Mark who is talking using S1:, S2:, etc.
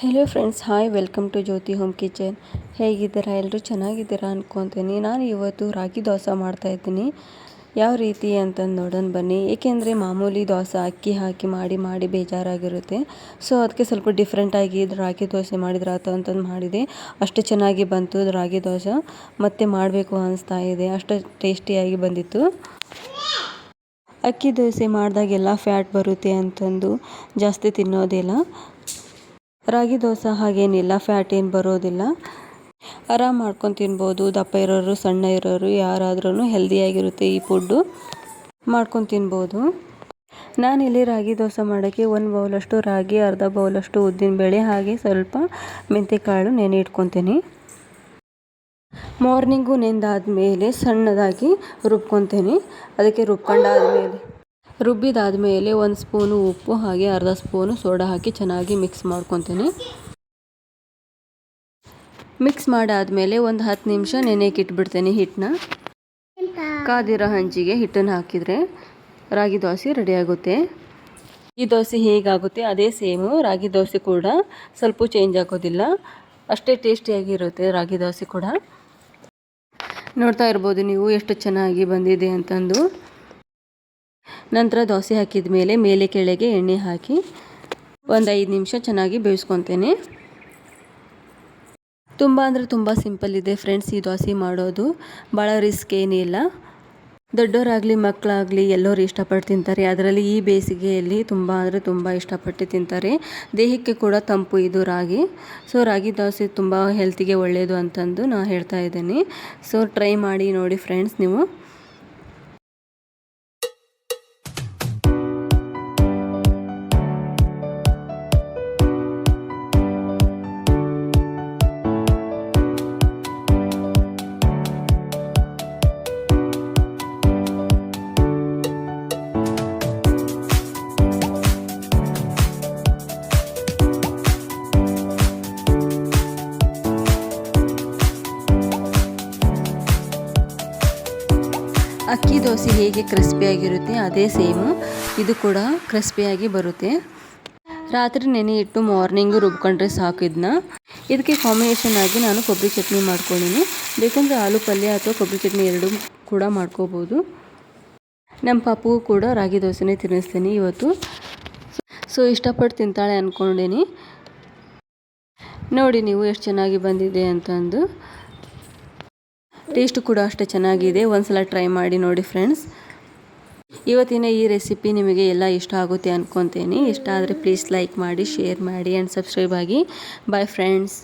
S1: Hello friends hi welcome to Jyothi home kitchen ಹೇಗಿದ್ದೀರಾ? ಎಲ್ಲರೂ ಚೆನ್ನಾಗಿದ್ದೀರಾ ಅಂದ್ಕೊತೀನಿ ನಾನು ಇವತ್ತು ರಾಗಿ ದೋಸೆ ಮಾಡ್ತಾಯಿದ್ದೀನಿ ಯಾವ ರೀತಿ ಅಂತಂದು ನೋಡೋಣ ಬನ್ನಿ. ಏಕೆಂದರೆ ಮಾಮೂಲಿ ದೋಸೆ ಅಕ್ಕಿ ಹಾಕಿ ಮಾಡಿ ಮಾಡಿ ಬೇಜಾರಾಗಿರುತ್ತೆ. ಸೊ ಅದಕ್ಕೆ ಸ್ವಲ್ಪ ಡಿಫ್ರೆಂಟಾಗಿ ರಾಗಿ ದೋಸೆ ಮಾಡಿದ್ರೆ ಆತ ಅಂತಂದು ಮಾಡಿದೆ. ಅಷ್ಟು ಚೆನ್ನಾಗಿ ಬಂತು ರಾಗಿ ದೋಸೆ. ಮತ್ತೆ ಮಾಡಬೇಕು ಅನಿಸ್ತಾ ಇದೆ. ಅಷ್ಟು ಟೇಸ್ಟಿಯಾಗಿ ಬಂದಿತ್ತು. ಅಕ್ಕಿ ದೋಸೆ ಮಾಡಿದಾಗೆಲ್ಲ ಫ್ಯಾಟ್ ಬರುತ್ತೆ ಅಂತಂದು ಜಾಸ್ತಿ ತಿನ್ನೋದಿಲ್ಲ. ರಾಗಿ ದೋಸೆ ಹಾಗೇನಿಲ್ಲ ಫ್ಯಾಟ್ ಏನು ಬರೋದಿಲ್ಲ. ಆರಾಮ್ ಮಾಡ್ಕೊಂಡು ತಿನ್ಬೋದು. ದಪ್ಪ ಇರೋರು, ಸಣ್ಣ ಇರೋರು ಯಾರಾದ್ರೂ ಹೆಲ್ದಿಯಾಗಿರುತ್ತೆ ಈ ಫುಡ್ಡು ಮಾಡ್ಕೊಂಡು ತಿನ್ಬೋದು. ನಾನಿಲ್ಲಿ ರಾಗಿ ದೋಸೆ ಮಾಡೋಕ್ಕೆ ಒಂದು ಬೌಲಷ್ಟು ರಾಗಿ, ಅರ್ಧ ಬೌಲಷ್ಟು ಉದ್ದಿನಬೇಳೆ ಹಾಗೆ ಸ್ವಲ್ಪ ಮೆಂತ್ಯಕಾಳು ನೆನೆ ಇಟ್ಕೊತೀನಿ. ಮಾರ್ನಿಂಗು ನೆಂದಾದಮೇಲೆ ಸಣ್ಣದಾಗಿ ರುಬ್ಕೊತೀನಿ. ಅದಕ್ಕೆ ರುಬ್ಕೊಂಡಾದ್ಮೇಲೆ ರುಬ್ಬಿದಾದಮೇಲೆ ಒಂದು ಸ್ಪೂನು ಉಪ್ಪು ಹಾಗೆ ಅರ್ಧ ಸ್ಪೂನು ಸೋಡಾ ಹಾಕಿ ಚೆನ್ನಾಗಿ ಮಿಕ್ಸ್ ಮಾಡ್ಕೊತೀನಿ. ಮಿಕ್ಸ್ ಮಾಡಾದಮೇಲೆ ಒಂದು ಹತ್ತು ನಿಮಿಷ ನೆನೆಯಕ್ಕೆ ಇಟ್ಬಿಡ್ತೀನಿ ಹಿಟ್ಟನ್ನ. ಕಾದಿರೋ ಹಂಚಿಗೆ ಹಿಟ್ಟನ್ನು ಹಾಕಿದರೆ ರಾಗಿ ದೋಸೆ ರೆಡಿಯಾಗುತ್ತೆ ಈ ದೋಸೆ ಹೇಗಾಗುತ್ತೆ? ಅದೇ ಸೇಮು. ರಾಗಿ ದೋಸೆ ಕೂಡ ಸ್ವಲ್ಪ ಚೇಂಜ್ ಆಗೋದಿಲ್ಲ. ಅಷ್ಟೇ ಟೇಸ್ಟಿಯಾಗಿರುತ್ತೆ ರಾಗಿ ದೋಸೆ ಕೂಡ. ನೋಡ್ತಾ ಇರ್ಬೋದು ನೀವು ಎಷ್ಟು ಚೆನ್ನಾಗಿ ಬಂದಿದೆ ಅಂತಂದು. ನಂತರ ದೋಸೆ ಹಾಕಿದ ಮೇಲೆ ಮೇಲೆ ಕೆಳಗೆ ಎಣ್ಣೆ ಹಾಕಿ ಒಂದು ಐದು ನಿಮಿಷ ಚೆನ್ನಾಗಿ ಬೇಯಿಸ್ಕೊತೇನೆ. ತುಂಬ ಅಂದರೆ ತುಂಬ ಸಿಂಪಲ್ ಇದೆ ಫ್ರೆಂಡ್ಸ್ ಈ ದೋಸೆ ಮಾಡೋದು. ಭಾಳ ರಿಸ್ಕ್ ಏನಿಲ್ಲ ದೊಡ್ಡವರಾಗಲಿ, ಮಕ್ಕಳಾಗಲಿ ಎಲ್ಲರೂ ಇಷ್ಟಪಟ್ಟು ತಿಂತಾರೆ. ಅದರಲ್ಲಿ ಈ ಬೇಸಿಗೆಯಲ್ಲಿ ತುಂಬ ಅಂದರೆ ತುಂಬ ಇಷ್ಟಪಟ್ಟು ತಿಂತಾರೆ. ದೇಹಕ್ಕೆ ಕೂಡ ತಂಪು ಇದು ರಾಗಿ. ಸೊ ರಾಗಿ ದೋಸೆ ತುಂಬ ಹೆಲ್ತಿಗೆ ಒಳ್ಳೆಯದು ಅಂತಂದು ನಾನು ಹೇಳ್ತಾ ಇದ್ದೀನಿ. ಸೊ ಟ್ರೈ ಮಾಡಿ ನೋಡಿ ಫ್ರೆಂಡ್ಸ್ ನೀವು. ಅಕ್ಕಿ ದೋಸೆ ಹೇಗೆ ಕ್ರಿಸ್ಪಿಯಾಗಿರುತ್ತೆ, ಅದೇ ಸೇಮು ಇದು ಕೂಡ ಕ್ರಿಸ್ಪಿಯಾಗಿ ಬರುತ್ತೆ. ರಾತ್ರಿ ನೆನೆ ಇಟ್ಟು ಮಾರ್ನಿಂಗು ರುಬ್ಕೊಂಡ್ರೆ ಸಾಕು ಇದನ್ನ ಇದಕ್ಕೆ ಕಾಂಬಿನೇಷನ್ ಆಗಿ ನಾನು ಕೊಬ್ಬರಿ ಚಟ್ನಿ ಮಾಡ್ಕೊಂಡಿನಿ ಬೇಕಂದರೆ ಆಲೂ ಪಲ್ಯ ಅಥವಾ ಕೊಬ್ಬರಿ ಚಟ್ನಿ ಎರಡು ಕೂಡ ಮಾಡ್ಕೋಬೋದು. ನಮ್ಮ ಪಾಪಗೂ ಕೂಡ ರಾಗಿ ದೋಸೆನೇ ತಿನ್ನಿಸ್ತೀನಿ ಇವತ್ತು. ಸೊ ಇಷ್ಟಪಟ್ಟು ತಿಂತಾಳೆ ಅಂದ್ಕೊಂಡೀನಿ ನೋಡಿ ನೀವು ಎಷ್ಟು ಚೆನ್ನಾಗಿ ಬಂದಿದೆ ಅಂತಂದು. ಟೇಸ್ಟ್ ಕೂಡ ಅಷ್ಟೇ ಚೆನ್ನಾಗಿದೆ. ಒಂದ್ಸಲ ಟ್ರೈ ಮಾಡಿ ನೋಡಿ ಫ್ರೆಂಡ್ಸ್ ಇವತ್ತಿನ ಈ ರೆಸಿಪಿ ನಿಮಗೆ ಎಲ್ಲ ಇಷ್ಟ ಆಗುತ್ತೆ ಅಂದ್ಕೊತೀನಿ ಇಷ್ಟ ಆದರೆ ಪ್ಲೀಸ್ ಲೈಕ್ ಮಾಡಿ ಶೇರ್ ಮಾಡಿ ಆ್ಯಂಡ್ ಸಬ್ಸ್ಕ್ರೈಬ್ ಆಗಿ. Bye friends